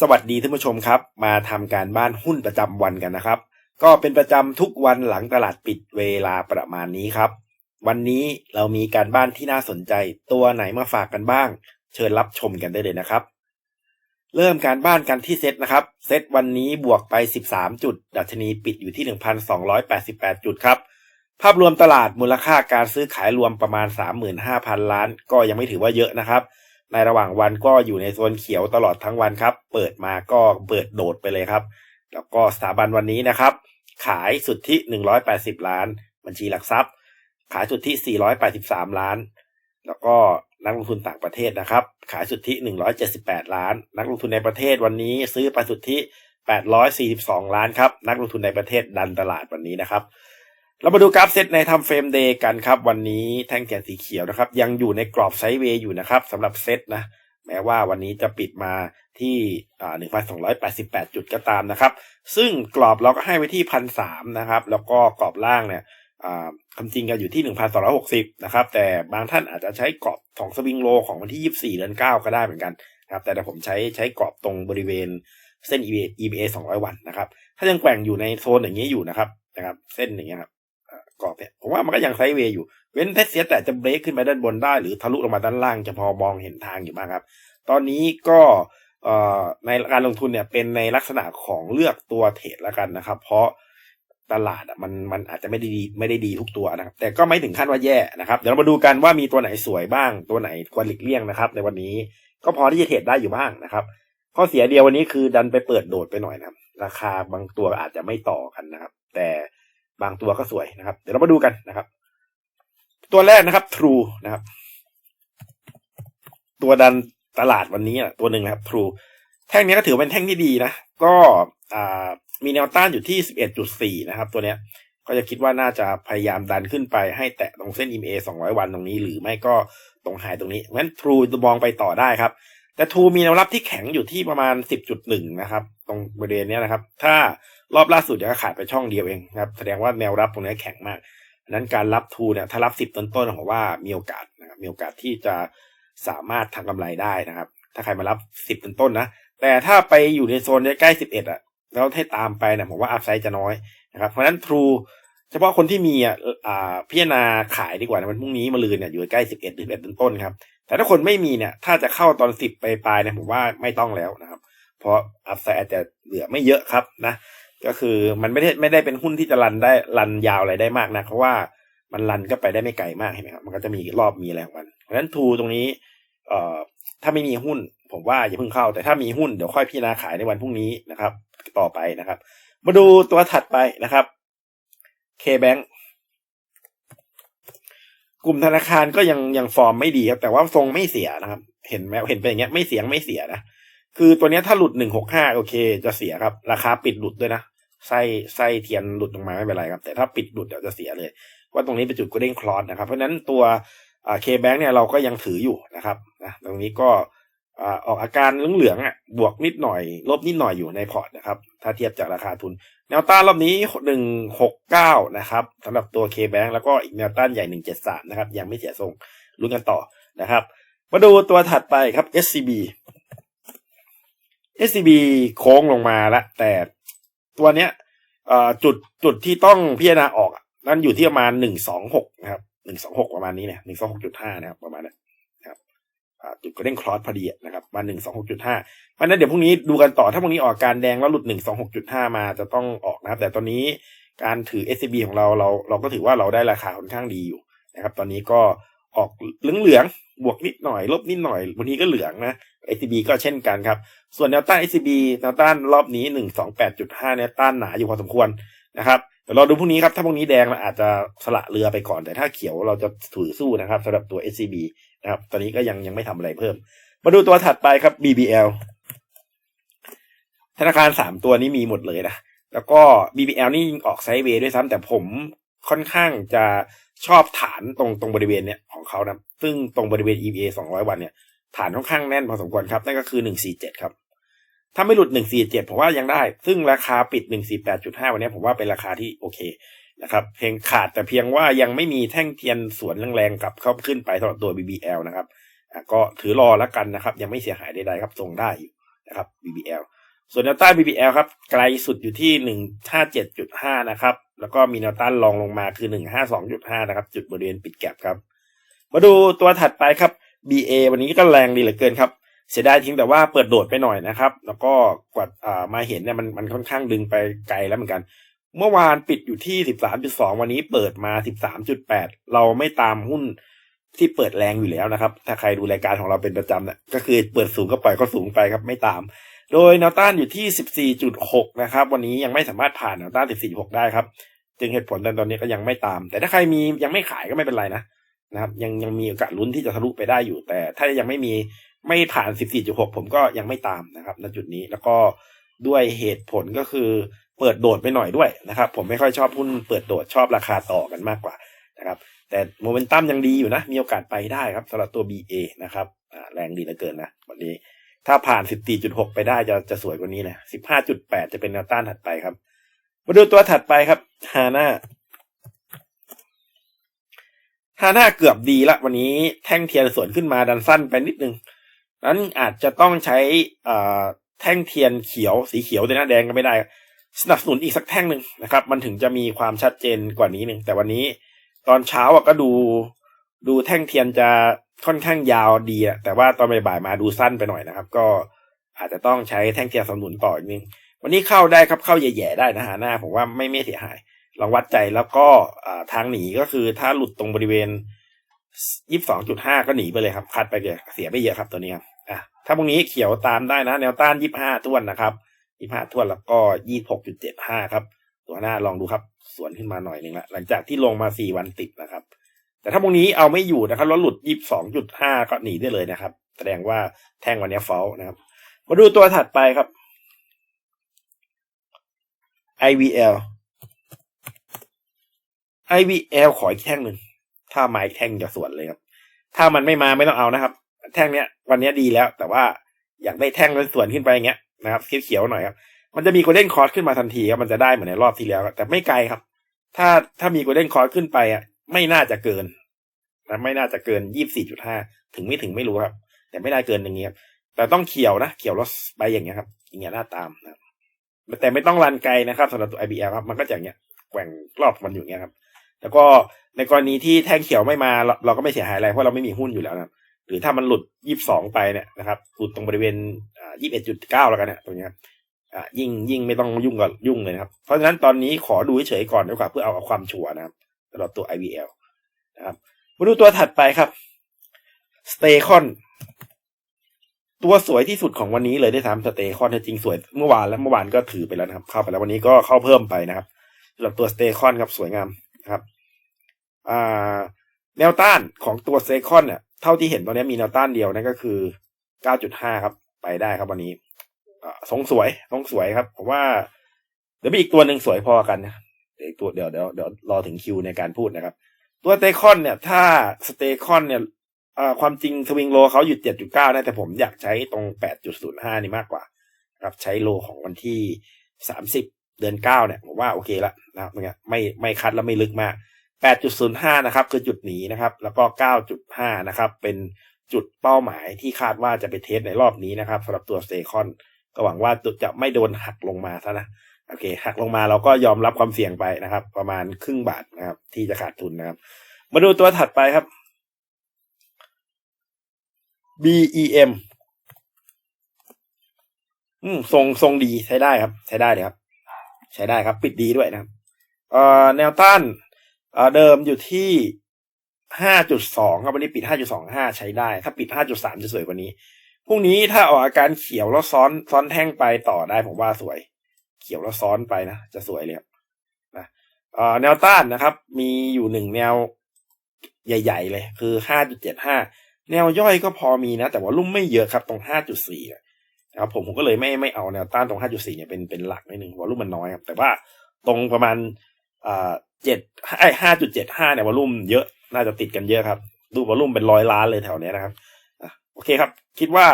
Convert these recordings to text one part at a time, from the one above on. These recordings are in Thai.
สวัสดีท่านผู้ชมครับ มาทำการบ้านหุ้นประจำวันกันนะครับ ก็เป็นประจำทุกวันหลังตลาดปิดเวลาประมาณนี้ครับ วันนี้เรามีการบ้านที่น่าสนใจ ตัวไหนมาฝากกันบ้าง เชิญรับชมกันได้เลยนะครับ เริ่มการบ้านกันที่เซตนะครับ เซตวันนี้บวกไป 13 จุด ดัชนีปิดอยู่ที่ 1,288 จุดครับ ภาพรวมตลาดมูลค่าการซื้อขายรวมประมาณ 35,000 ล้าน ก็ยังไม่ถือว่าเยอะนะครับ ในระหว่างวันก็อยู่ในโซนเขียวตลอดทั้งวันครับ เปิดมาก็เปิดโดดไปเลยครับ แล้วก็สถาบันวันนี้นะครับ ขายสุดที่180 ล้าน บัญชีหลักทรัพย์ ขายสุดที่483 ล้าน แล้วก็นักลงทุนต่างประเทศนะครับ ขายสุดที่178 ล้าน นักลงทุนในประเทศวันนี้ซื้อไปสุดที่842 ล้านครับ นักลงทุนในประเทศดันตลาดวันนี้นะครับ เรามาดูกราฟเซตในทำเฟรมเดย์กันครับ วันนี้แท่งแกนสีเขียวนะครับ ยังอยู่ในกรอบไซด์เวย์อยู่นะครับสำหรับเซตนะ แม้ว่าวันนี้จะปิดมาที่หนึ่งพันสอ่า1,288จุดก็ตามนะครับ ซึ่งกรอบเราก็ให้ไว้ที่พันสามนะครับ แล้วก็กรอบล่างเนี่ยคำจริงก็อยู่ที่ 1,260 นะครับ แต่บางท่านอาจจะใช้กรอบของสวิงโลของวันที่ 24 เดือน 9 ก็ได้เหมือนกันนะครับ แต่ผมใช้ใช้กรอบตรงบริเวณเส้น EBA EBA 200 วันนะครับ ถ้ายังแกว่งอยู่ในโซนอย่างนี้อยู่นะครับนะครับ เส้นอย่างเงี้ยครับ กรอบเนี่ยผมว่ามันก็ยังไซด์เวย์อยู่ เว้นเทสเสียแต่จะเบรกขึ้นไปด้านบนได้ หรือทะลุลงมาด้านล่างจะพอมองเห็นทางอยู่บ้างครับ ตอนนี้ก็ในการลงทุนเนี่ยเป็นในลักษณะของเลือกตัวเทรดแล้วกันนะครับ เพราะตลาดอะมันมันอาจจะไม่ได้ดีไม่ได้ดีทุกตัวนะครับ แต่ก็ไม่ถึงขั้นว่าแย่นะครับ เดี๋ยวเรามาดูกันว่ามีตัวไหนสวยบ้าง ตัวไหนควรหลีกเลี่ยงนะครับ ในวันนี้ก็พอที่จะเทรดได้อยู่บ้างนะครับ ข้อเสียเดียววันนี้คือดันไปเปิดโดดไปหน่อยนะครับ ราคาบางตัวอาจจะไม่ต่อกันนะครับ แต่ บางตัวก็สวยนะครับ เดี๋ยวเรามาดูกันนะครับ ตัวแรกนะครับ True นะครับ ตัวดันตลาดวันนี้ตัวหนึ่งนะครับ True แท่งนี้ก็ถือเป็นแท่งที่ดีนะ ก็มีแนวต้านอยู่ที่ 11.4 นะครับ ตัวเนี้ย ก็จะคิดว่าน่าจะพยายามดันขึ้นไปให้แตะตรงเส้น EMA 200 วันตรงนี้ หรือไม่ก็ตรงไฮตรงนี้งั้น True จะมองไปต่อได้ครับ แต่ True มีแนวรับที่แข็งอยู่ที่ประมาณ 10.1 นะครับ ตรงบริเวณนี้นะครับ ถ้า รอบล่าสุดจะขาดไปช่องเดียวเองนะครับ แสดงว่าแนวรับตรงนี้แข็งมากดังนั้นการรับ True เนี่ยถ้ารับ10ต้นๆผมว่ามีโอกาสนะครับมีโอกาสที่จะสามารถทำกำไรได้นะครับ ถ้าใครมารับ10ต้นๆนะแต่ถ้าไปอยู่ในโซนใกล้ๆ11อะแล้วให้ตามไปเนี่ยผมว่าอัพไซด์จะน้อยนะครับ เพราะฉะนั้น True เฉพาะคนที่มีอะอ่าพิจารณาขายดีกว่านะวันพรุ่งนี้มาลืนเนี่ยอยู่ใกล้สิบเอ็ดหรือเอ็ดต้นๆครับแต่ถ้าคนไม่มีเนี่ย ถ้าจะเข้าตอนสิบปลายเนี่ยผมว่าไม่ต้องแล้วนะครับ เพราะอัพไซด์อาจจะเหลือไม่เยอะครับนะ ก็คือมันไม่ได้ไม่ได้เป็นหุ้นที่จะรันได้รันยาวอะไรได้มากนะเพราะว่ามันรันก็ไปได้ไม่ไกลมากเห็นไหมครับมันก็จะมีรอบมีอะไรของมันเพราะฉะนั้นทูตรงนี้เอ่อถ้าไม่มีหุ้น ผมว่าอย่าเพิ่งเข้า แต่ถ้ามีหุ้นเดี๋ยวค่อยพิจารณาขายในวันพรุ่งนี้นะครับ ต่อไปนะครับ มาดูตัวถัดไปนะครับ K-Bank กลุ่มธนาคารก็ยังยังฟอร์มไม่ดีครับแต่ว่าทรงไม่เสียนะครับ เห็นไหมเห็นเป็นอย่างเงี้ยไม่เสียงไม่เสียนะ คือตัวนี้ถ้าหลุดหนึ่งหกห้าโอเค จะเสียครับ ราคาปิดหลุดด้วยนะไส้ไส้เทียนหลุดลงมาไม่เป็นไรครับ แต่ถ้าปิดหลุดเดี๋ยวจะเสียเลย ว่าตรงนี้เป็นจุด golden cross นะครับเพราะฉะนั้นตัวเคแบงค์เนี่ยเราก็ยังถืออยู่นะครับนะตรงนี้ก็อออกอาการเหลืองๆอะบวกนิดหน่อย ลบนิดหน่อยอยู่ในพอร์ตนะครับถ้าเทียบจากราคาทุน แนวต้านรอบนี้หนึ่งหกเก้านะครับสำหรับตัว K-Bank แล้วก็อีกแนวต้านใหญ่หนึ่งเจ็ดสามนะครับยังไม่เสียทรงลุ้นกันต่อนะครับ มาดูตัวถัดไปครับ SCB SCB โค้งลงมาแล้วแต่ตัวเนี้ยจุดจุดที่ต้องพิจารณาออกนั่นอยู่ที่ประมาณหนึ่งสองหกนะครับหนึ่งสองหกประมาณนี้เนี่ยหนึ่งสองหกจุดห้านะครับประมาณนั้นนะครับจุดก็เด้งคลอสพอดีนะครับมาหนึ่งสองหกจุดห้าเพราะนั้นเดี๋ยวพรุ่งนี้ดูกันต่อถ้าพรุ่งนี้ออกการแดงแล้วหลุดหนึ่งสองหกจุดห้ามาจะต้องออกนะครับ แต่ตอนนี้การถือ SCB ของเราเราเราก็ถือว่าเราได้ราคาค่อนข้างดีอยู่นะครับ ตอนนี้ก็ ออกเหลืองๆบวกนิดหน่อย ลบนิดหน่อยวันนี้ก็เหลืองนะ SCB ก็เช่นกันครับ ส่วนแนวต้าน SCB แนวต้านรอบนี้หนึ่งสองแปดจุดห้าแนวต้านหนาอยู่พอสมควรนะครับเดี๋ยวรอดูพรุ่งนี้ครับ ถ้าพรุ่งนี้แดงเราอาจจะสละเรือไปก่อน แต่ถ้าเขียวเราจะถือสู้นะครับสำหรับตัว SCB นะครับ ตอนนี้ก็ยังยังไม่ทำอะไรเพิ่ม มาดูตัวถัดไปครับ BBL ธนาคารสามตัวนี้มีหมดเลยนะ แล้วก็ BBL นี่ออกไซด์เวย์ด้วยซ้ำแต่ผมค่อนข้างจะ ชอบฐานตรงตรงบริเวณเนี้ยของเขานะซึ่งตรงบริเวณ EVA 200 วันเนี่ยฐานค่อนข้างแน่นพอสมควรครับ นั่นก็คือ 147 ครับ ถ้าไม่หลุด 147 ผมว่ายังได้ ซึ่งราคาปิด 148.5 วันนี้ผมว่าเป็นราคาที่โอเคนะครับ เพียงขาดแต่เพียงว่ายังไม่มีแท่งเทียนสวนแรงๆกลับเข้าขึ้นไปสำหรับตัว BBL นะครับก็ถือรอแล้วกันนะครับ ยังไม่เสียหายใดๆครับทรงได้อยู่นะครับ BBL ส่วนแนวต้าน BBL ครับไกลสุดอยู่ที่หนึ่งห้าเจ็ดจุดห้านะครับ แล้วก็มีแนวต้านรองลงมาคือหนึ่งห้าสองจุดห้านะครับ จุดบริเวณปิดแก็บครับ มาดูตัวถัดไปครับ BA วันนี้ก็แรงดีเหลือเกินครับ เสียดายทิ้งแต่ว่าเปิดโดดไปหน่อยนะครับ แล้วก็กว่ามาเห็นเนี่ยมันมันค่อนข้างดึงไปไกลแล้วเหมือนกัน เมื่อวานปิดอยู่ที่สิบสามจุดสองวันนี้เปิดมาสิบสามจุดแปดเราไม่ตามหุ้นที่เปิดแรงอยู่แล้วนะครับ ถ้าใครดูรายการของเราเป็นประจำเนี่ยก็คือเปิดสูงก็ปล่อยก็สูงไปครับไม่ตาม โดยแนวต้านอยู่ที่ 14.6 นะครับ วันนี้ยังไม่สามารถผ่านแนวต้าน 14.6 ได้ครับ จึงเหตุผลตอนนี้ก็ยังไม่ตาม แต่ถ้าใครมียังไม่ขายก็ไม่เป็นไรนะนะครับ ยังยังมีโอกาสลุ้นที่จะทะลุไปได้อยู่ แต่ถ้ายังไม่มีไม่ผ่าน 14.6 ผมก็ยังไม่ตามนะครับณจุดนี้แล้วก็ด้วยเหตุผลก็คือเปิดโดดไปหน่อยด้วยนะครับ ผมไม่ค่อยชอบหุ้นเปิดโดดชอบราคาต่อกันมากกว่านะครับแต่โมเมนตัมยังดีอยู่นะ มีโอกาสไปได้ครับสำหรับตัว BA นะครับแรงดีเหลือเกินนะวันนี้ ถ้าผ่าน 14.6 ไปได้จะจะสวยกว่านี้นะ15.8 จะเป็นแนวต้านถัดไปครับ มาดูตัวถัดไปครับฮาน่าฮาน่าเกือบดีละวันนี้แท่งเทียนสวนขึ้นมาดันสั้นไปนิดนึงนั้นอาจจะต้องใช้อ่แท่งเทียนเขียวสีเขียวแต่หน้าแดงก็ไม่ได้ สนับสนุนอีกสักแท่งหนึ่งนะครับ มันถึงจะมีความชัดเจนกว่านี้หนึ่งแต่วันนี้ตอนเช้าอะก็ดู ดูแท่งเทียนจะค่อนข้างยาวดีอะแต่ว่าตอนบ่ายมาดูสั้นไปหน่อยนะครับ ก็อาจจะต้องใช้แท่งเทียนสนุนต่ออีกนึงวันนี้เข้าได้ครับเข้าแย่ๆได้นะฮะหน้า ผมว่าไม่ไม่เสียหาย ลองวัดใจแล้วก็ทางหนีก็คือถ้าหลุดตรงบริเวณยี่สิบสองจุดห้าก็หนีไปเลยครับคัดไปเลยเสียไปเยอะครับตัวนี้ครับอะถ้าพรุ่งนี้เขียวตามได้นะ แนวต้านยี่ห้าท้วนนะครับยี่ห้าท้วนแล้วก็ยี่หกจุดเจ็ดห้าครับ ตัวหน้าลองดูครับ สวนขึ้นมาหน่อยหนึ่งละหลังจากที่ลงมาสี่วันติดนะครับ แต่ถ้าพรุ่งนี้เอาไม่อยู่นะครับแล้วหลุดยี่สองจุดห้าก็หนีได้เลยนะครับ แสดงว่าแท่งวันนี้ฟอลนะครับ มาดูตัวถัดไปครับ IVL IVL ขออีกแท่งหนึ่ง ถ้ามาแท่งจะสวนเลยครับ ถ้ามันไม่มาไม่ต้องเอานะครับ แท่งเนี้ย วันนี้ดีแล้ว แต่ว่าอยากได้แท่งแล้วสวนขึ้นไปอย่างเงี้ยนะครับเขียวๆหน่อยครับ มันจะมีโกลเด้นคอร์สขึ้นมาทันทีครับ มันจะได้เหมือนในรอบที่แล้ว แต่ไม่ไกลครับ ถ้าถ้ามีโกลเด้นคอร์สขึ้นไปอะ ไม่น่าจะเกินนะไม่น่าจะเกินยี่สี่จุดห้าถึงไม่ถึงไม่รู้ครับ แต่ไม่ได้เกินอย่างเงี้ยครับแต่ต้องเขียวนะเขียวแล้วไปอย่างเงี้ยครับ อย่างเงี้ยหน้าตามนะครับแต่ไม่ต้องรันไกลนะครับสำหรับตัว IBL ครับ มันก็จะอย่างเงี้ยแกว่งรอบมันอยู่เงี้ยครับ แล้วก็ในกรณีที่แท่งเขียวไม่มาเราเราก็ไม่เสียหายอะไรเพราะเราไม่มีหุ้นอยู่แล้วนะครับหรือถ้ามันหลุดยี่สิบสองไปเนี่ยนะครับหลุดตรงบริเวณยี่สิบเอ็ดจุดเก้าแล้วกันเนี่ยตรงเนี้ยครับยิ่งยิ่งไม่ต้องยุ่งกับยุ่งเลยนะครับ เพราะฉะนั้นตอนนี้ขอดูเฉยก่อนดีกว่าเพื่อเอาความชัวร์นะครับำหรับตัว IBL นะครับมาดูตัวถัดไปครับ s t a y c o n ตัวสวยที่สุดของวันนี้เลยได้ทำสเตคอนจริงสวยเมื่อวานแล้วเมื่อวานก็ถือไปแล้วนะครับ เข้าไปแล้ววันนี้ก็เข้าเพิ่มไปนะครับสำหรับตัวสเตคอนครับสวยงามนะครับอ่าแนวต้านของตัวสเตคอนเนี่ยเท่าที่เห็นตอนนี้มีแนวต้านเดียวนั่นก็คือ 9.5 ครับ ไปได้ครับวันนี้ทรงสวยทรงสวยครับผมว่าเดี๋ยวมีอีกตัวหนึ่งสวยพอกันนะ อีกตัวเดี๋ยวเดี๋ยวเดี๋ยวรอถึงคิวในการพูดนะครับ ตัวสเตคอนเนี่ย ถ้าสเตคอนเนี่ยความจริงสวิงโลเขาอยู่7.9นะแต่ผมอยากใช้ตรง8.05นี่มากกว่าครับใช้โลของวันที่30เดือน9เนี่ยผมว่าโอเคละนะครับไม่ไม่คัดแล้วไม่ลึกมาก8.05นะครับ คือจุดหนีนะครับ แล้วก็9.5นะครับ เป็นจุดเป้าหมายที่คาดว่าจะไปเทสในรอบนี้นะครับสำหรับตัวสเตคอนก็หวังว่าจะไม่โดนหักลงมาซะนะ โอเคหักลงมาเราก็ยอมรับความเสี่ยงไปนะครับ ประมาณครึ่งบาทนะครับ ที่จะขาดทุนนะครับ มาดูตัวถัดไปครับ BEM อืมทรงทรงดีใช้ได้ครับ ใช้ได้เลยครับ ใช้ได้ครับ ปิดดีด้วยนะครับเอ่อแนวต้านเอ่อเดิมอยู่ที่ห้าจุดสองครับวันนี้ปิดห้าจุดสองห้าใช้ได้ ถ้าปิดห้าจุดสามจะสวยกว่านี้พรุ่งนี้ถ้าออกอาการเขียวแล้วซ้อนซ้อนแท่งไปต่อได้ผมว่าสวย ขียวแล้วซ้อนไปนะจะสวยเลยครับนะแนวต้านนะครับ มีอยู่หนึ่งแนวใหญ่ ๆ เลย คือห้าจุดเจ็ดห้าแนวย่อยก็พอมีนะ แต่ว่ารุ่มไม่เยอะครับ ตรงห้าจุดสี่นะครับผมผมก็เลยไม่ไม่เอาแนวต้านตรงห้าจุดสี่เนี่ยเป็นเป็นหลักนิดนึงวอลุ่มมันน้อยครับ แต่ว่าตรงประมาณเจ็ดไอห้าจุดเจ็ดห้าเนี่ยวอลุ่มเยอะน่าจะติดกันเยอะครับ ดูวอลุ่มเป็นร้อยล้านเลยแถวเนี้ยนะครับโอเคครับ คิดว่า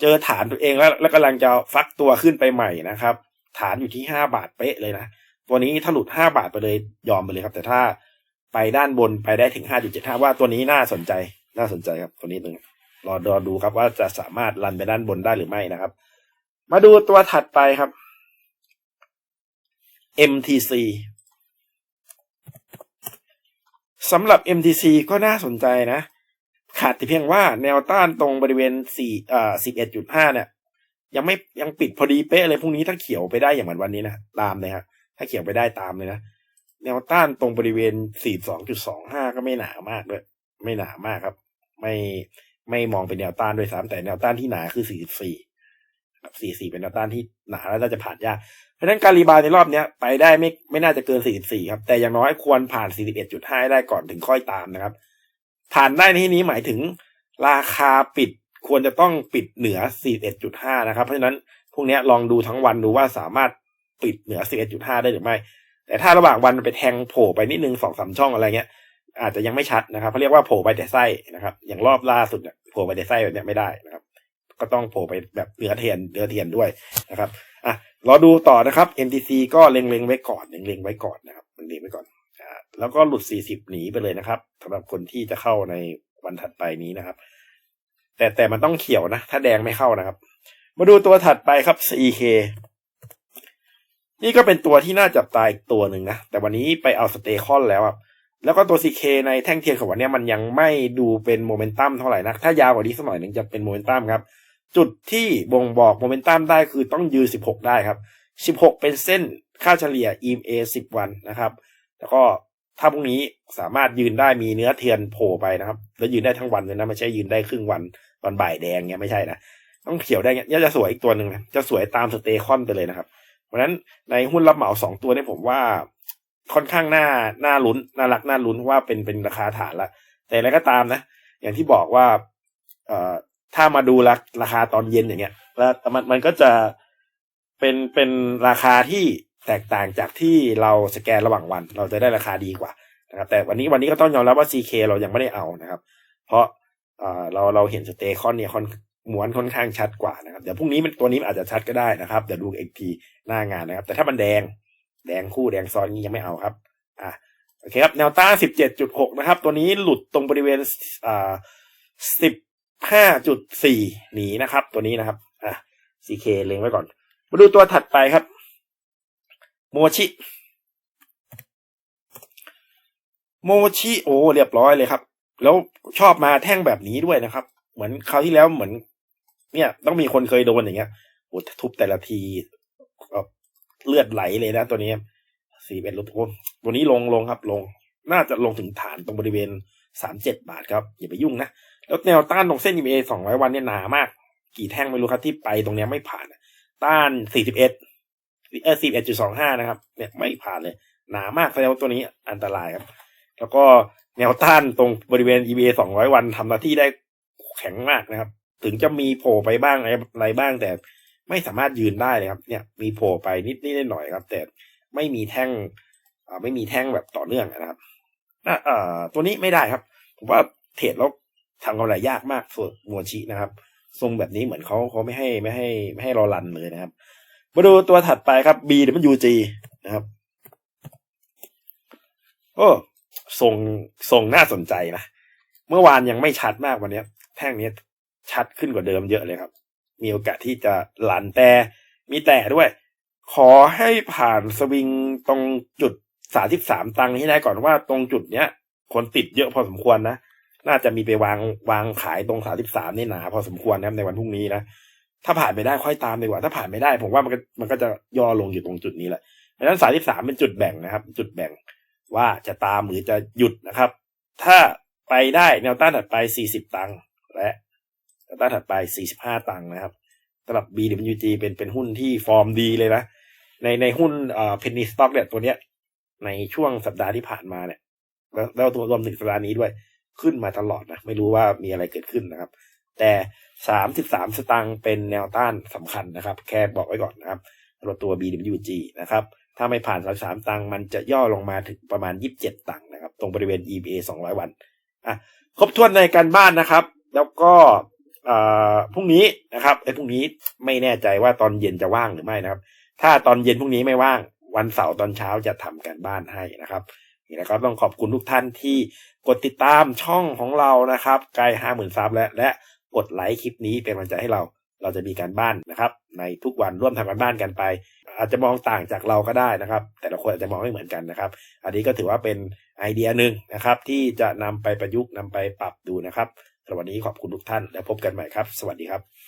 เจอฐานตัวเองแล้วแล้วกำลังจะฟักตัวขึ้นไปใหม่นะครับ ฐานอยู่ที่ห้าบาทเป๊ะเลยนะตัวนี้ถ้าหลุดห้าบาทไปเลยยอมไปเลยครับ แต่ถ้าไปด้านบนไปได้ถึงห้าจุดเจ็ดห้าว่าตัวนี้น่าสนใจน่าสนใจครับตัวนี้หนึ่งรอรอดูครับว่าจะสามารถรันไปด้านบนได้หรือไม่นะครับ มาดูตัวถัดไปครับ MTC สำหรับ MTC ก็น่าสนใจนะ ขาดแต่เพียงว่าแนวต้านตรงบริเวณ4อ่า11.5 เนี่ย ยังไม่ยังปิดพอดีเป๊ะเลยพรุ่งนี้ถ้าเขียวไปได้อย่างเหมือนวันนี้นะตามเลยครับถ้าเขียวไปได้ตามเลยนะแนวต้านตรงบริเวณ 42.25 ก็ไม่หนามากด้ยไม่หนามากครับ ไม่ไม่มองเป็นแนวต้านด้วยซ้ำแต่แนวต้านที่หนาคือ 44ครับ44 เป็นแนวต้านที่หนาแล้วน่าจะผ่านยากเพราะฉะนั้นการรีบาวในรอบเนี้ยไปได้ไม่ไม่น่าจะเกิน 44 ครับ แต่อย่างน้อยควรผ่าน 41.5 ได้ก่อนถึงค่อยตามนะครับ ผ่านได้ในที่นี้หมายถึงราคาปิด ควรจะต้องปิดเหนือ 41.5 นะครับ เพราะฉะนั้นพวกนี้ลองดูทั้งวันดูว่าสามารถปิดเหนือ 11.5 ได้หรือไม่ แต่ถ้าระหว่างวันไปแทงโผล่ไปนิดนึงสองสามช่องอะไรเงี้ย อาจจะยังไม่ชัดนะครับเขาเรียกว่าโผล่ไปแต่ไส้นะครับ อย่างรอบล่าสุดเนี่ยโผล่ไปแต่ไส้แบบเนี้ยไม่ได้นะครับ ก็ต้องโผล่ไปแบบเหนือเทียนเหนือเทียนด้วยนะครับอะรอดูต่อนะครับ MTC ก็เล็งๆไว้ก่อนเล็งๆไว้ก่อนนะครับเล็งไว้ก่อนอ่าแล้วก็หลุด 40 หนีไปเลยนะครับสำหรับคนที่จะเข้าในวันถัดไปนี้นะครับ แต่แต่มันต้องเขียวนะ ถ้าแดงไม่เข้านะครับ มาดูตัวถัดไปครับ CK นี่ก็เป็นตัวที่น่าจับตาอีกตัวหนึ่งนะ แต่วันนี้ไปเอาสเตคอนแล้วอะแล้วก็ตัว CK ในแท่งเทียนของวันนี้มันยังไม่ดูเป็นโมเมนตัมเท่าไหร่นะถ้ายาวกว่านี้สักหน่อยหนึ่งจะเป็นโมเมนตัมครับ จุดที่บ่งบอกโมเมนตัมได้คือต้องยืน 16 ได้ครับ 16 เป็นเส้นค่าเฉลี่ย EMA 10 วันนะครับ แล้วก็ ถ้าพรุ่งนี้สามารถยืนได้มีเนื้อเทียนโผล่ไปนะครับ แล้วยืนได้ทั้งวันเลยนะไม่ใช่ยืนได้ครึ่งวันตอนบ่ายแดงเงี้ยไม่ใช่นะต้องเขียวได้เงี้ยจะสวยอีกตัวหนึ่งนะจะสวยตามสเตคอนไปเลยนะครับ เพราะฉะนั้นในหุ้นรับเหมาสองตัวนี้ผมว่าค่อนข้างน่าน่าลุ้นน่ารักน่าลุ้นว่าเป็นเป็นราคาฐานละ แต่อะไรก็ตามนะ อย่างที่บอกว่าเอ่อถ้ามาดูราราคาตอนเย็นอย่างเงี้ย แล้วมันมันก็จะเป็นเป็นราคาที่ แตกต่างจากที่เราสแกนระหว่างวัน เราจะได้ราคาดีกว่านะครับแต่วันนี้วันนี้ก็ต้องยอมรับว่า CK เรายังไม่ได้เอานะครับ เพราะเราเราเห็นสเตคอนเนี่ยค่อนม้วนค่อนข้างชัดกว่านะครับเดี๋ยวพรุ่งนี้มันตัวนี้นอาจจะชัดก็ได้นะครับเดี๋ยวดูอีกทีหน้างานนะครับ แต่ถ้ามันแดงแดงคู่แดงซ้อนนี้ยังไม่เอาครับอะโอเคครับแนวต้าน17.6นะครับ ตัวนี้หลุดตรงบริเวณอ่า15.4หนีนะครับ ตัวนี้นะครับอะ CK เล็งไว้ก่อน มาดูตัวถัดไปครับ โมชิ โมชิโอ้เรียบร้อยเลยครับ แล้วชอบมาแท่งแบบนี้ด้วยนะครับ เหมือนคราวที่แล้วเหมือน เนี่ย ต้องมีคนเคยโดนอย่างเงี้ยโอ้ทุบแต่ละทีเลือดไหลเลยนะตัวนี้สี่เป็นลบโอ้ตัวนี้ลงลงครับ ลง น่าจะลงถึงฐานตรงบริเวณสามเจ็ดบาทครับ อย่าไปยุ่งนะ แล้วแนวต้านตรงเส้น EMA สองร้อยวันเนี่ยหนามาก กี่แท่งไม่รู้ครับที่ไปตรงเนี้ยไม่ผ่าน ต้านสี่สิบเอ็ด เออสี่เอ็ดจุดสองห้านะครับ เนี่ยไม่ผ่านเลย หนามากแสดงว่าตัวนี้อันตรายครับ แล้วก็แนวต้านตรงบริเวณ EMA สองร้อยวันทำหน้าที่ได้แข็งมากนะครับ ถึงจะมีโผล่ไปบ้างอะไรบ้างแต่ไม่สามารถยืนได้เลยครับ เนี่ยมีโผล่ไปนิดนิดหน่อยครับ แต่ไม่มีแท่งอ่าไม่มีแท่งแบบต่อเนื่องนะครับน่าเอ่อตัวนี้ไม่ได้ครับ ผมว่าเทรดแล้วทำกำไรยากมากส่วนมัวชินะครับ ทรงแบบนี้เหมือนเขาเขาไม่ให้ไม่ให้ไม่ให้เรารันเลยนะครับ มาดูตัวถัดไปครับ B W G นะครับโอ้ทรงทรงน่าสนใจนะเมื่อวานยังไม่ชัดมากวันนี้แท่งนี้ชัดขึ้นกว่าเดิมเยอะเลยครับ มีโอกาสที่จะหลันแต่มีแต่ด้วย ขอให้ผ่านสวิงตรงจุดสาสิบสามตังค์ให้ได้ก่อนว่าตรงจุดเนี้ยคนติดเยอะพอสมควรนะ น่าจะมีไปวางวางขายตรงสาสิบสามนี่หนาพอสมควรนะครับในวันพรุ่งนี้นะ ถ้าผ่านไปได้ค่อยตามดีกว่า ถ้าผ่านไม่ได้ ผมว่ามันก็มันก็จะย่อลงอยู่ตรงจุดนี้แหละดังนั้นสายที่สามเป็นจุดแบ่งนะครับ จุดแบ่งว่าจะตามหรือจะหยุดนะครับ ถ้าไปได้แนวต้านถัดไปสี่สิบตังค์และแนวต้านถัดไปสี่สิบห้าตังค์นะครับสำหรับ BWG เป็นเป็นหุ้นที่ฟอร์มดีเลยนะ ในในหุ้นเอ่อเพนนีสต็อกเนี่ยตัวเนี้ย ในช่วงสัปดาห์ที่ผ่านมาเนี่ย แล้วแล้วตัวรวมถึงสัปดาห์นี้ด้วย ขึ้นมาตลอดนะ ไม่รู้ว่ามีอะไรเกิดขึ้นนะครับ แต่สามสิบสามสตางค์เป็นแนวต้านสำคัญนะครับ แค่บอกไว้ก่อนนะครับสำหรับตัว BWG นะครับ ถ้าไม่ผ่านสามสามตังค์มันจะย่อลงมาถึงประมาณยี่สิบเจ็ดตังค์นะครับ ตรงบริเวณ EBA สองร้อยวัน อะ ครบถ้วนในการบ้านนะครับ แล้วก็พรุ่งนี้นะครับไอ้พรุ่งนี้ไม่แน่ใจว่าตอนเย็นจะว่างหรือไม่นะครับ ถ้าตอนเย็นพรุ่งนี้ไม่ว่าง วันเสาร์ตอนเช้าจะทำการบ้านให้นะครับนี่นะครับต้องขอบคุณทุกท่านที่กดติดตามช่องของเรานะครับใกล้ห้าหมื่นซับแล้วและ กดไลค์คลิปนี้เป็นกำลังใจให้เรา เราจะมีการบ้านนะครับ ในทุกวันร่วมทำการบ้านกันไป อาจจะมองต่างจากเราก็ได้นะครับ แต่ละคนอาจจะมองไม่เหมือนกันนะครับ อันนี้ก็ถือว่าเป็นไอเดียหนึ่งนะครับ ที่จะนำไปประยุกต์นำไปปรับดูนะครับสำหรับวันนี้ขอบคุณทุกท่านแล้วพบกันใหม่ครับ สวัสดีครับ